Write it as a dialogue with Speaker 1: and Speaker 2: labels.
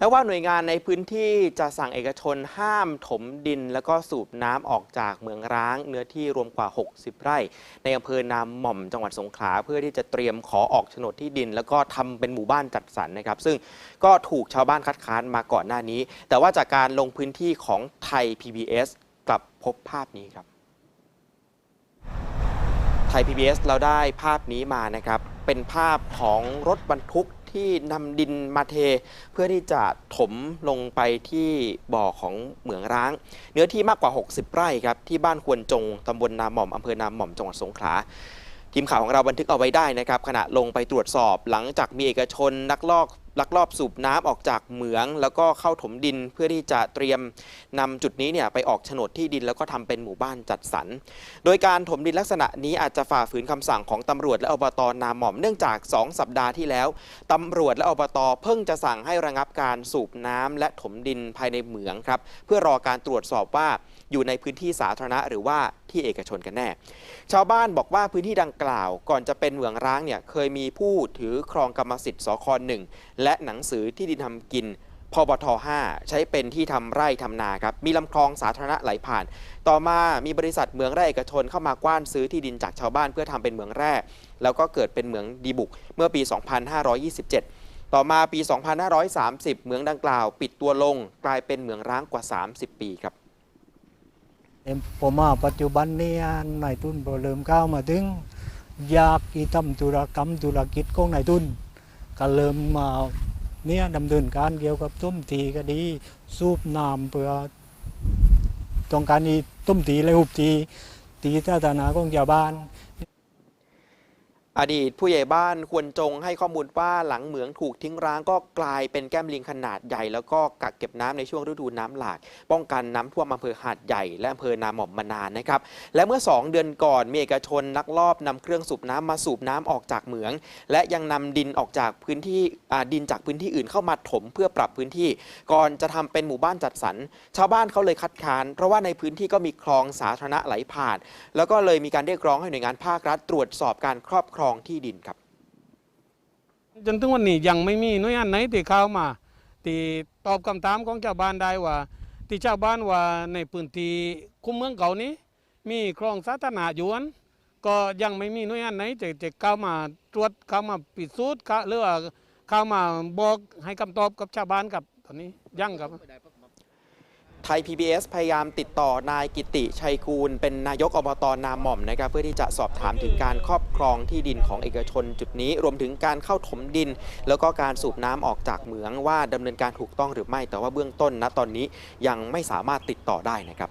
Speaker 1: แม้ว่าหน่วยงานในพื้นที่จะสั่งเอกชนห้ามถมดิน แล้วก็สูบน้ำออกจากเมืองร้าง เนื้อที่รวมกว่า 60 ไร่ ในอำเภอนามหม่อมจังหวัดสงขลาเพื่อที่จะเตรียมขอออกโฉนดที่ดิน แล้วก็ทำเป็นหมู่บ้านจัดสรรนะครับ ซึ่งก็ถูกชาวบ้านคัดค้านมาก่อนหน้านี้ แต่ว่าจากการลงพื้นที่ของไทย PBS กลับพบภาพนี้ครับไทย PBS เราได้ภาพนี้มานะครับ เป็นภาพของรถบรรทุก ที่นำดินมาเท เพื่อที่จะถมลงไปที่บ่อของเหมืองร้าง เนื้อที่มากกว่า 60 ไร่ครับที่บ้านควนจงตำบลนาหม่อมอำเภอนาหม่อมจังหวัดสงขลาทีมข่าวของเราบันทึกเอาไว้ได้นะครับขณะลงไปตรวจสอบหลังจากมีเอกชนนักลอก ลักลอบสูบน้ำออกจากเหมือง แล้วก็เข้าถมดินเพื่อที่จะเตรียมนำจุดนี้เนี่ยไปออกโฉนดที่ดินแล้วก็ทำเป็นหมู่บ้านจัดสรร โดยการถมดินลักษณะนี้อาจจะฝ่าฝืนคำสั่งของตำรวจและอบตนาหม่อมเนื่องจาก 2 สัปดาห์ที่แล้วตำรวจและอบตเพิ่งจะสั่งให้ระงับการสูบน้ำและถมดินภายในเหมืองครับเพื่อรอการตรวจสอบว่าอยู่ในพื้นที่สาธารณะหรือว่า ที่เอกชนกันแน่ ชาวบ้านบอกว่าพื้นที่ดังกล่าวก่อนจะเป็นเหมืองร้างเนี่ยเคยมีผู้ถือครองกรรมสิทธิ์สคหนึ่งและหนังสือที่ดินทำกินพบท 5 ใช้เป็นที่ทำไร่ทำนาครับ มีลำคลองสาธารณะไหลผ่าน ต่อมามีบริษัทเหมืองแร่เอกชนเข้ามากว้านซื้อที่ดินจากชาวบ้านเพื่อทำเป็นเหมืองแร่ แล้วก็เกิดเป็นเหมืองดีบุกเมื่อปี 2527 ต่อมาปี 2530เหมืองดังกล่าว ปิดตัวลงกลายเป็นเหมืองร้างกว่า 30 ปีครับ
Speaker 2: เอ็มพอมาปัจจุบันเนี่ยนายทุนพอเริ่มเข้ามาถึง อยากที่ทำธุรกรรมธุรกิจของนายทุน ก็เริ่มมาเนี่ยดำเนินการเกี่ยวกับต้มตีก็ดี สูบน้ำเพื่อต้องการนี้ต้มตีและหุบตีตีท่าตานาของชาวบ้าน
Speaker 1: อดีตผู้ใหญ่บ้านควรจงให้ข้อมูลว่าหลังเหมืองถูกทิ้งร้างก็กลายเป็นแก้มลิงขนาดใหญ่ แล้วก็กักเก็บน้ำในช่วงฤดูน้ำหลากป้องกันน้ำท่วมอำเภอหาดใหญ่และอำเภอนาหม่อมมานานนะครับและเมื่อ 2 เดือนก่อนมีเอกชนลักลอบนำเครื่องสูบน้ำมาสูบน้ำออกจากเหมือง และยังนำดินออกจากพื้นที่ดินจากพื้นที่อื่นเข้ามาถมเพื่อปรับพื้นที่ ก่อนจะทำเป็นหมู่บ้านจัดสรรชาวบ้านเขาเลยคัดค้าน เพราะว่าในพื้นที่ก็มีคลองสาธารณะไหลผ่าน แล้วก็เลยมีการเรียกร้องให้หน่วยงานภาครัฐตรวจสอบการครอบครองที่ดินครับ
Speaker 3: จนถึงวันนี้ยังไม่มีหน่วยงานไหนที่เข้ามาที่ตอบคำถามของชาวบ้านได้ว่า ที่ชาวบ้านว่าในพื้นที่คุ้มเมืองเก่านี้ มีคลองสาธารณะอยู่นั้นก็ยังไม่มีหน่วยงานไหนจะจะเข้ามาตรวจเข้ามาพิสูจน์เข้าหรือว่าเข้ามาบอกให้คำตอบกับชาวบ้านกับตอนนี้ยังครับ ไไท
Speaker 1: ย PBS พยายามติดต่อนายกิติชัยกูล เป็นนายกอบตนาหม่อมนะครับเพื่อที่จะสอบถามถึงการครอบครองที่ดินของเอกชนจุดนี้ รวมถึงการเข้าถมดิน แล้วก็การสูบน้ำออกจากเหมืองว่าดำเนินการถูกต้องหรือไม่ แต่ว่าเบื้องต้นณตอนนี้ยังไม่สามารถติดต่อได้นะครับ